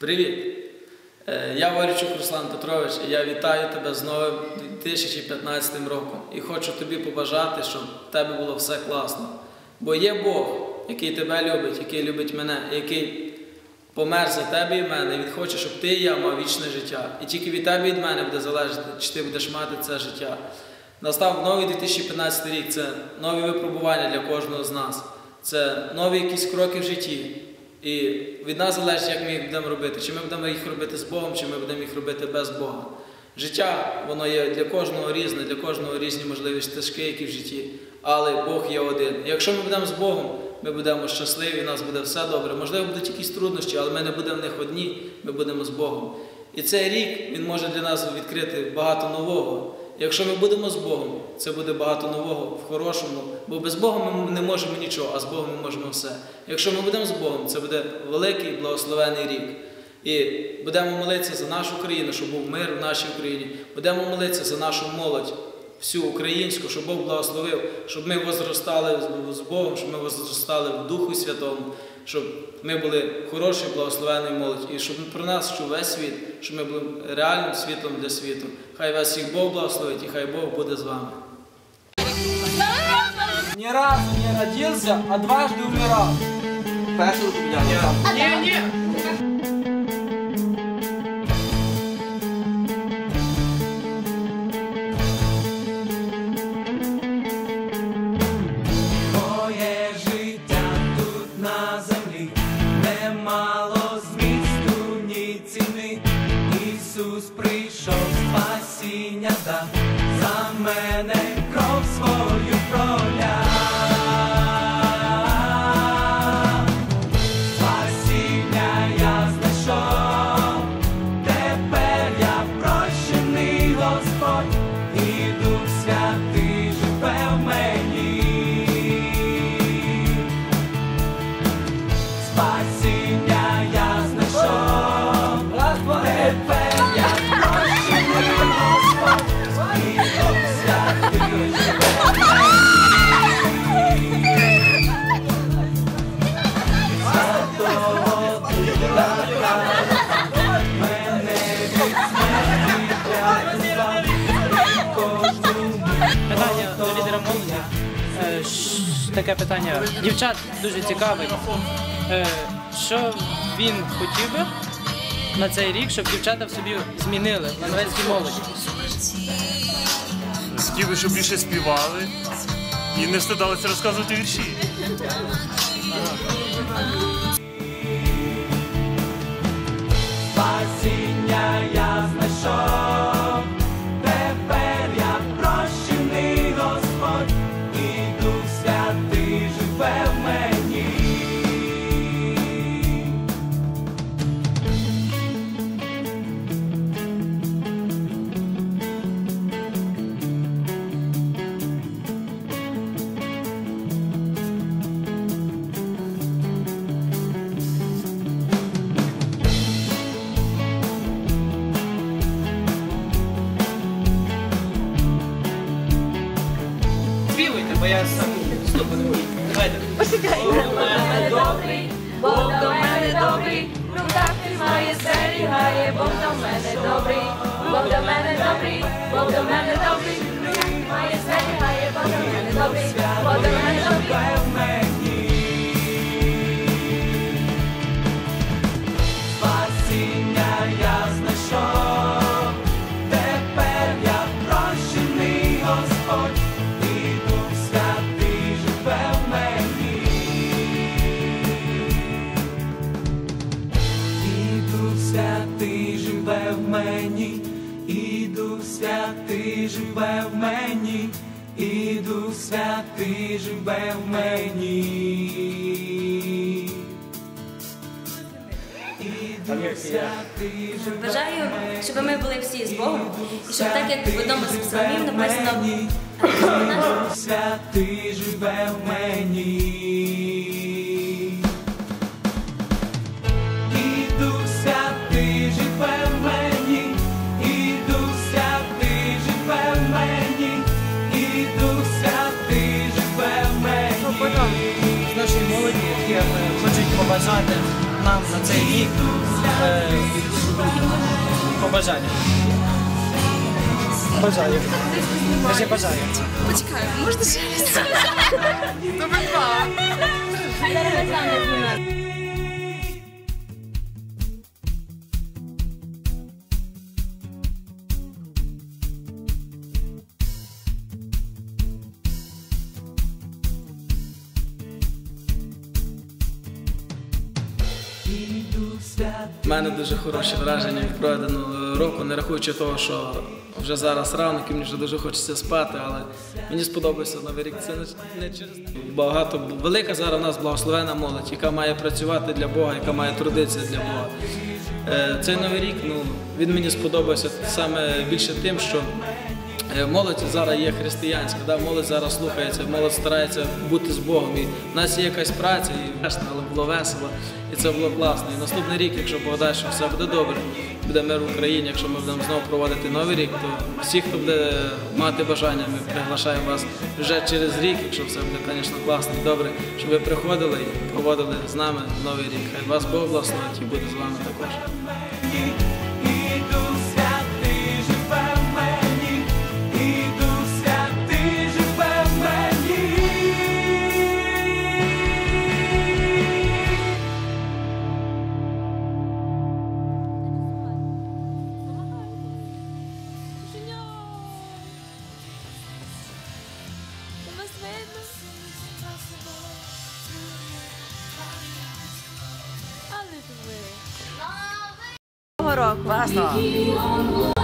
Привіт! Е, Я Ворічук Руслан Петрович, і я вітаю тебе з новим 2015 роком. І хочу тобі побажати, щоб в тебе було все класно. Бо є Бог, який тебе любить, який любить мене, який помер за тебе і мене. Він хоче, щоб ти і я мав вічне життя. І тільки від тебе і від мене буде залежати, чи ти будеш мати це життя. Настав новий 2015 рік, це нові випробування для кожного з нас. Це нові якісь кроки в житті. І від нас залежить, як ми їх будемо робити. Чи ми будемо їх робити з Богом, чи ми будемо їх робити без Бога. Життя, воно є для кожного різне, для кожного різні можливі стежки, які в житті. Але Бог є один. Якщо ми будемо з Богом, ми будемо щасливі, у нас буде все добре. Можливо, будуть якісь труднощі, але ми не будемо в них одні, ми будемо з Богом. І цей рік він може для нас відкрити багато нового. Якщо ми будемо з Богом, це буде багато нового в хорошому, бо без Бога ми не можемо нічого, а з Богом ми можемо все. Якщо ми будемо з Богом, це буде великий благословений рік. І будемо молитися за нашу країну, щоб був мир в нашій Україні. Будемо молитися за нашу молодь, всю українську, щоб Бог благословив, щоб ми возростали з Богом, щоб ми возростали в Духу Святому, щоб ми були хороші, благословеною молодь, і щоб про нас чув весь світ, щоб ми були реальним світлом для світу. Хай вас всіх Бог благословить і хай Бог буде з вами. Ні разу не родился, а дважды умирал. Перший Ні, мене на землі немало змісту, ні ціни. Ісус прийшов спасіння дав за мене кров свою проляв. Таке питання. Дівчат дуже цікавить. Е, Що він хотів би на цей рік, щоб дівчата в собі змінили в ланвецькій молоді? Хотів би, щоб більше співали і не стидалися розказувати вірші. Бо я сам ступу не можу. Давайте. Почекай. Бог до мене добрий, Бог до мене добрий, в руках тримає, зберігає, Бог до мене добрий, Бог до мене добрий, Бог до мене добрий, в руках тримає, зберігає, Бог до мене добрий, Бог до мене живе в мені, і Дух Святий живе в мені, і Дух Святий живе в мені. І Дух Святий живе Бажаю, щоб ми були всі з Богом, і щоб так, як в одному з псалмів написано, Дух Святий живе в мені. Побажати нам на на цей рік е, побажання. Бажаю. Кажи бажаю. Почекай, можна ще раз? У мене дуже хороші враження від проведеного року, не рахуючи того, що вже зараз ранок і мені вже дуже хочеться спати, але мені сподобався новий рік. Це не- через багато велика зараз у нас благословена молодь, яка має працювати для Бога, яка має трудитися для Бога. Е, Цей новий рік ну, він мені сподобався саме більше тим, що Молодь зараз є християнська, да? молодь зараз слухається, молодь старається бути з Богом. І в нас є якась праця, і весело, але було весело, і це було класно. І наступний рік, якщо Бог дасть, що все буде добре, буде мир в Україні. Якщо ми будемо знову проводити новий рік, то всі, хто буде мати бажання, ми приглашаємо вас вже через рік, якщо все буде, звісно, класно і добре, щоб ви приходили і проводили з нами новий рік. Хай вас Бог благословить і буде з вами також. Але ви. Року.